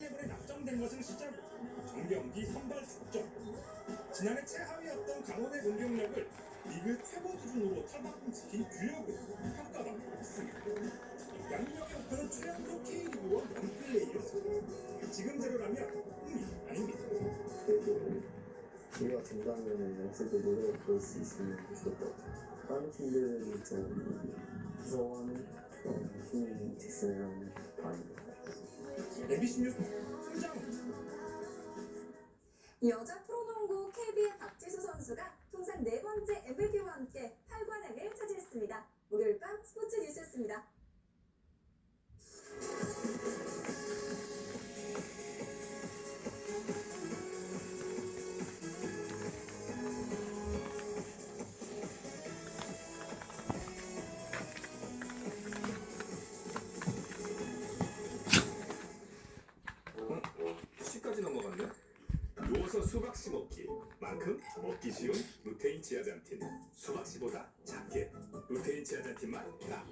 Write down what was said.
레벨에 낙점된 것은 시작으로 정경기 선발 숙점 지난해 최하위였던 강원의 공격력을 리그 최고 수준으로 탈바꿈시킨 주역으로 평가받고 있습니다. 양명의 목표는 최연소 K리그원 원플레이였습니다. 지금대로라면 꿈이 아닙니다. 우리가 된다면 영세도 노래 볼수 있으면 좋을 것 같아요. 다른 팀들이 좀 무서워하는 그런 됐으면 바랍니다. MBC 뉴스 승장 여자 프로농구 KB의 박지수 선수가 통산 네 번째 MVP와 함께 8관왕을 차지했습니다. 목요일 밤 스포츠 뉴스였습니다. 누워서 수박 씨 먹기. 만큼 먹기 쉬운 루테인 지아잔틴. 수박 씨보다 작게 루테인 지아잔틴만 나.